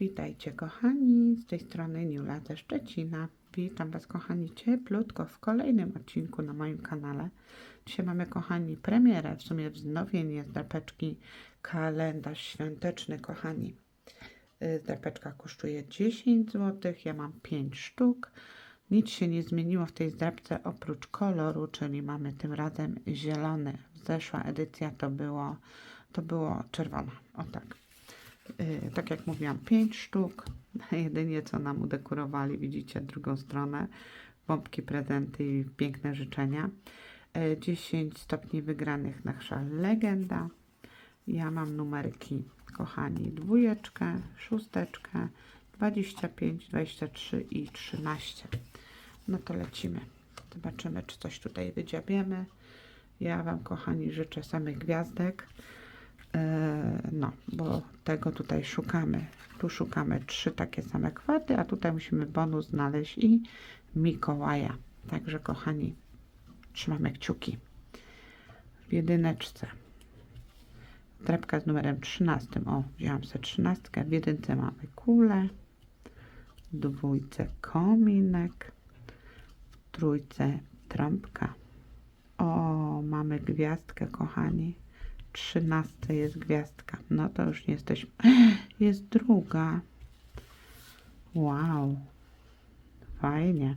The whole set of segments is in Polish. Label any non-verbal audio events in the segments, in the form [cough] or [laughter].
Witajcie kochani, z tej strony Niula ze Szczecina. Witam Was kochani cieplutko w kolejnym odcinku na moim kanale. Dzisiaj mamy kochani premierę, w sumie wznowienie drapeczki kalendarz świąteczny kochani. Y, Drapeczka kosztuje 10 zł, ja mam 5 sztuk. Nic się nie zmieniło w tej zdrapce oprócz koloru, czyli mamy tym razem zielony. Zeszła edycja to było, to było czerwona, o tak. Yy, tak jak mówiłam, 5 sztuk. [laughs] Jedynie co nam udekorowali, widzicie drugą stronę. Bombki, prezenty i piękne życzenia. Yy, 10 stopni wygranych nasza legenda. Ja mam numerki, kochani, dwójeczkę, szósteczkę, 25, 23 i 13. No to lecimy. Zobaczymy, czy coś tutaj wydziabiemy. Ja Wam, kochani, życzę samych gwiazdek. E, No, bo tego tutaj szukamy. Tu szukamy trzy takie same kwarty, a tutaj musimy bonus znaleźć i Mikołaja. Także, kochani, trzymamy kciuki. W jedyneczce. Drapka z numerem 13. O, wziąłam sobie 13. W jedynce mamy kulę. W dwójce kominek. W trójce trąbka. O, mamy gwiazdkę, kochani. 13 jest gwiazdka. No to już nie jesteśmy. [gasps] Jest druga. Wow. Fajnie.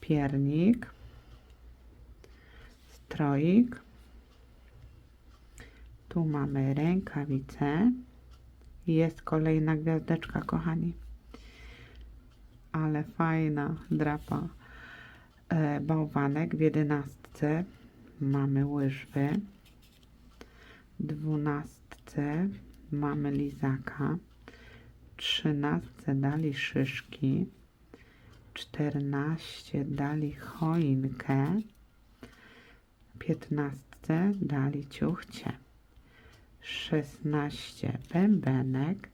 Piernik. Stroik. Tu mamy rękawice. Jest kolejna gwiazdeczka, kochani. Ale fajna drapa. E, bałwanek w jedenastce. Mamy łyżwy dwunastce mamy lizaka, trzynastce dali szyszki, czternaście dali choinkę, piętnastce dali ciuchcie, szesnaście bębenek,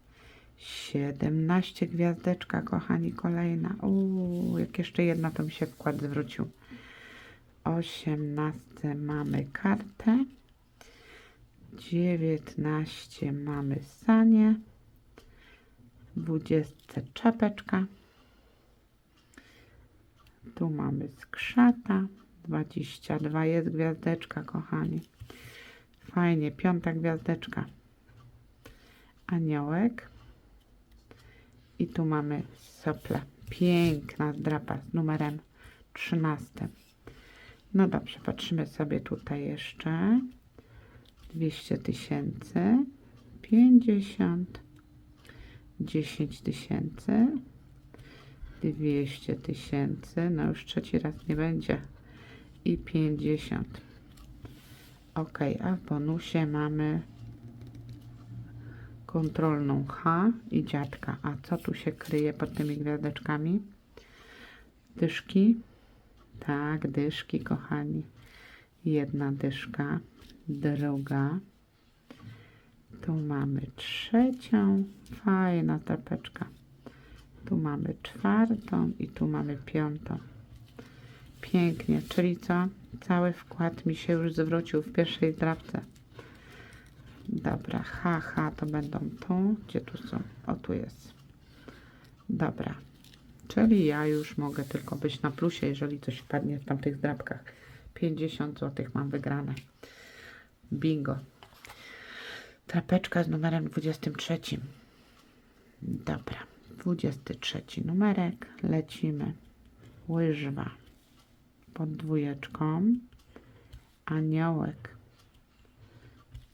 siedemnaście gwiazdeczka, kochani, kolejna. Uuu, jak jeszcze jedna, to mi się wkład zwrócił. Osiemnastce mamy kartę. 19 mamy sanie, 20 czapeczka, tu mamy skrzata, 22 jest gwiazdeczka, kochani. Fajnie, piąta gwiazdeczka. Aniołek. I tu mamy sople. Piękna drapa z numerem 13. No dobrze, patrzymy sobie tutaj jeszcze. 200 tysięcy, 50, 10 tysięcy, 200 tysięcy, no już trzeci raz nie będzie i 50. Ok, a w bonusie mamy kontrolną H i dziadka. A co tu się kryje pod tymi gwiazdeczkami? Dyszki? Tak, dyszki, kochani. Jedna dyszka druga. Tu mamy trzecią, fajna tapeczka. Tu mamy czwartą i tu mamy piątą. Pięknie, czyli co? Cały wkład mi się już zwrócił w pierwszej drapce. Dobra, haha, to będą tu. Gdzie tu są? O, tu jest. Dobra. Czyli ja już mogę tylko być na plusie, jeżeli coś wpadnie w tamtych drapkach. 50 zł mam wygrane. Bingo. Trapeczka z numerem 23. Dobra. 23 numerek. Lecimy. Łyżwa. Pod dwójeczką. Aniołek.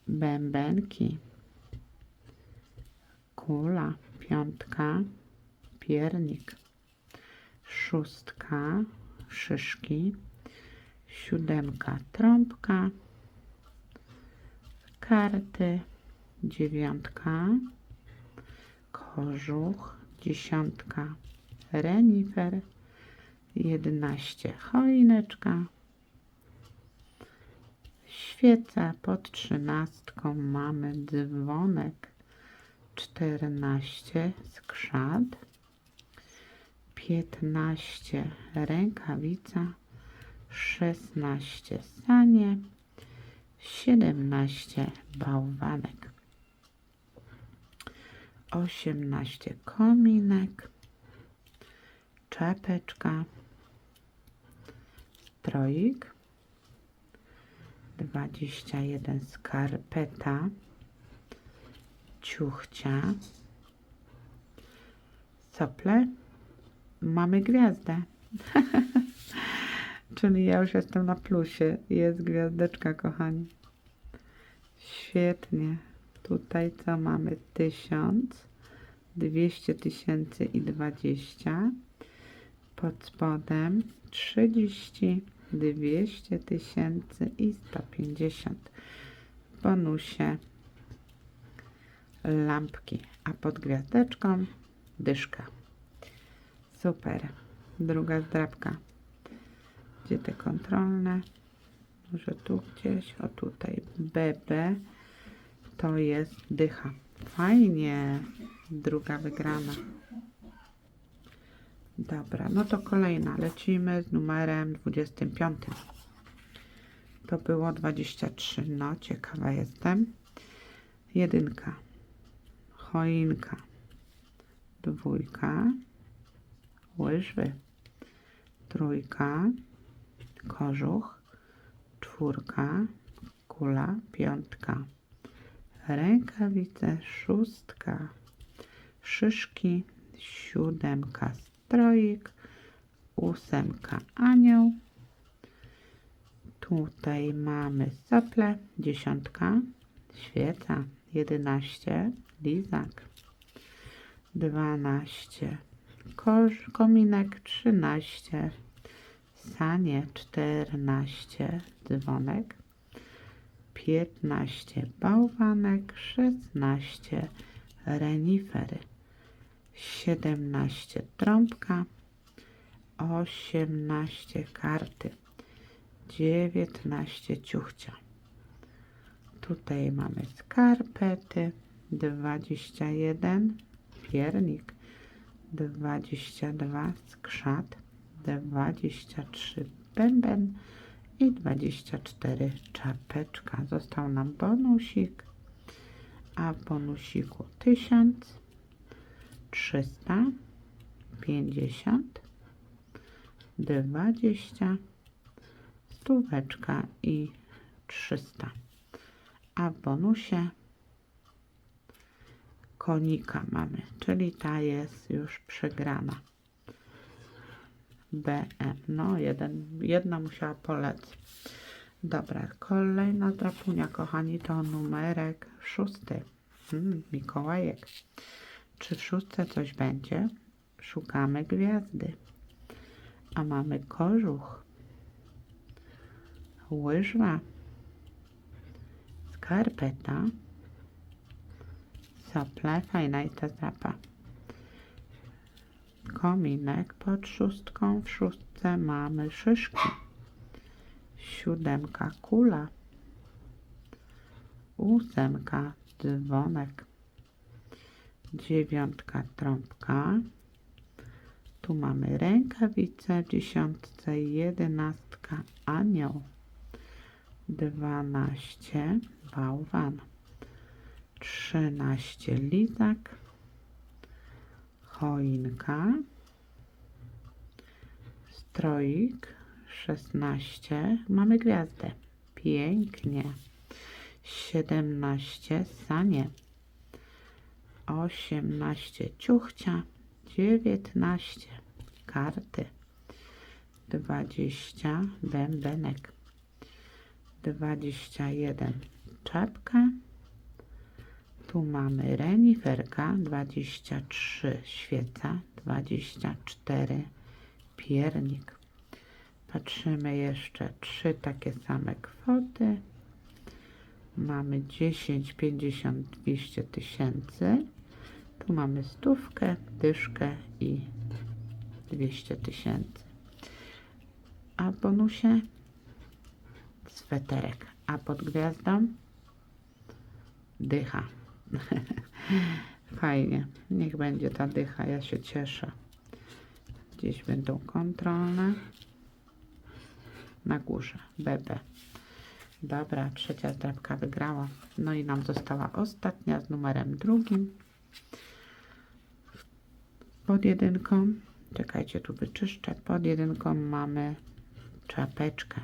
Bębenki. Kula. Piątka. Piernik. Szóstka. Szyszki. Siódemka. Trąbka karty, dziewiątka, kożuch, dziesiątka, renifer, jedenaście, choineczka, świeca pod trzynastką mamy dzwonek, czternaście, skrzat, piętnaście, rękawica, szesnaście, sanie, 17 bałwanek. 18 kominek, czepeczka, stroik, 21 skarpeta, ciuchcia, sople, mamy gwiazdę. [laughs] Czyli ja już jestem na plusie. Jest gwiazdeczka, kochani. Świetnie. Tutaj co mamy? 1000, 200 tysięcy i 20. Pod spodem 30, 200 tysięcy i 150. W bonusie lampki, a pod gwiazdeczką dyszka. Super. Druga zdrabka. Gdzie te kontrolne? Może tu gdzieś, o tutaj. BB to jest dycha. Fajnie. Druga wygrana. Dobra, no to kolejna. Lecimy z numerem 25. To było 23. No, ciekawa jestem. Jedynka. Choinka. Dwójka. Łyżwy. Trójka. Kożuch. Czwórka. Kula. Piątka. Rękawice. Szóstka. Szyszki. Siódemka. Stroik. Ósemka. Anioł. Tutaj mamy sople. Dziesiątka. Świeca. Jedenaście. Lizak. Dwanaście. Kominek. Trzynaście. Sanie. Czternaście. Dzwonek. Piętnaście. Bałwanek. Szesnaście. Renifery. Siedemnaście. Trąbka. Osiemnaście. Karty. dziewiętnaście ciuchcia. Tutaj mamy skarpety, 21 piernik, 22 skrzat, 23 bęben i 24 czapeczka. Został nam bonusik, a w bonusiku 1000, 300, 50, 20, stóweczka i 300. A w bonusie konika mamy, czyli ta jest już przegrana. BM, no jeden, jedna musiała polec. Dobra, kolejna drapunia, kochani, to numerek szósty. Hmm, Mikołajek. Czy w szóstce coś będzie? Szukamy gwiazdy. A mamy kożuch, łyżwa, skarpeta, sople, fajna jest ta zdrapa. Kominek pod szóstką, w szóstce mamy szyszki. Siódemka kula. Ósemka dzwonek. Dziewiątka trąbka. Tu mamy rękawice, w dziesiątce jedenastka anioł. Dwanaście bałwan. Trzynaście lizak. Choinka. Stroik. Szesnaście. Mamy gwiazdę. Pięknie. Siedemnaście sanie. Osiemnaście ciuchcia. Dziewiętnaście karty. Dwadzieścia bębenek. Dwadzieścia jeden czapka. Tu mamy reniferka, 23 świeca, 24 piernik. Patrzymy jeszcze trzy takie same kwoty. Mamy 10, 50, 200 tysięcy. Tu mamy stówkę, dyszkę i 200 tysięcy. A w bonusie sweterek. A pod gwiazdą dycha. [laughs] Fajnie. Niech będzie ta dycha. Ja się cieszę. Gdzieś będą kontrolne. Na górze. BB. Dobra, trzecia zdrabka wygrała. No i nam została ostatnia z numerem drugim. Pod jedynką, czekajcie, tu wyczyszczę. Pod jedynką mamy czapeczkę.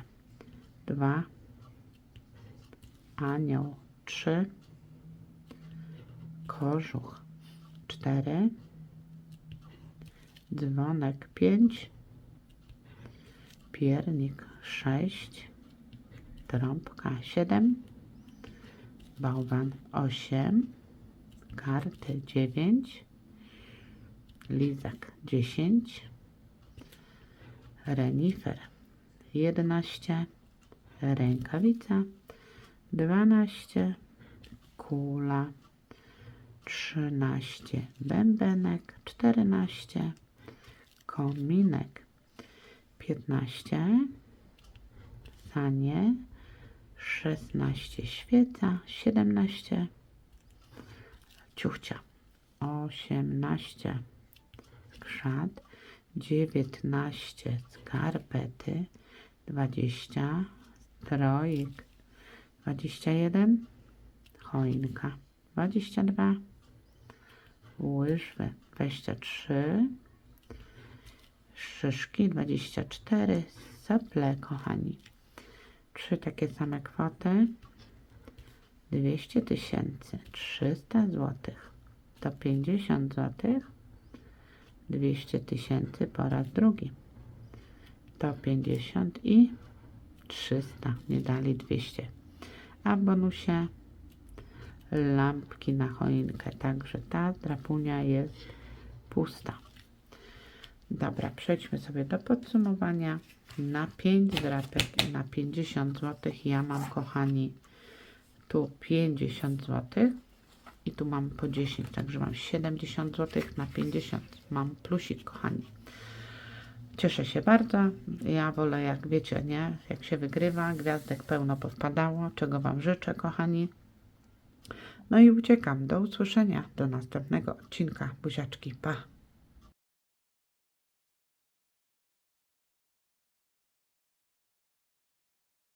Dwa. Anioł. Trzy. Kożuch. Cztery. Dzwonek. Pięć. Piernik. Sześć. Trąbka. Siedem. Bałwan. Osiem. Karty. Dziewięć. Lizak 10, renifer 11, rękawica 12, kula 13, bębenek 14, kominek 15, sanie 16, świeca 17, ciuchcia 18, krzat, 19 skarpety, 20 stroik, 21 choinka, 22 łyżwy, 23 szyszki, 24 sople, kochani. Trzy takie same kwoty. 200 tysięcy, 300 złotych, to 50 złotych, 200 tysięcy po raz drugi. To 50 i 300. Nie dali 200. A w bonusie lampki na choinkę. Także ta drapunia jest pusta. Dobra, przejdźmy sobie do podsumowania. Na 5 drapek na 50 zł ja mam, kochani, tu 50 zł i tu mam po 10, także mam 70 zł na 50. Mam plusik, kochani. Cieszę się bardzo. Ja wolę, jak wiecie, nie? Jak się wygrywa, gwiazdek pełno powpadało, czego Wam życzę, kochani. No i uciekam. Do usłyszenia. Do następnego odcinka. Buziaczki. Pa.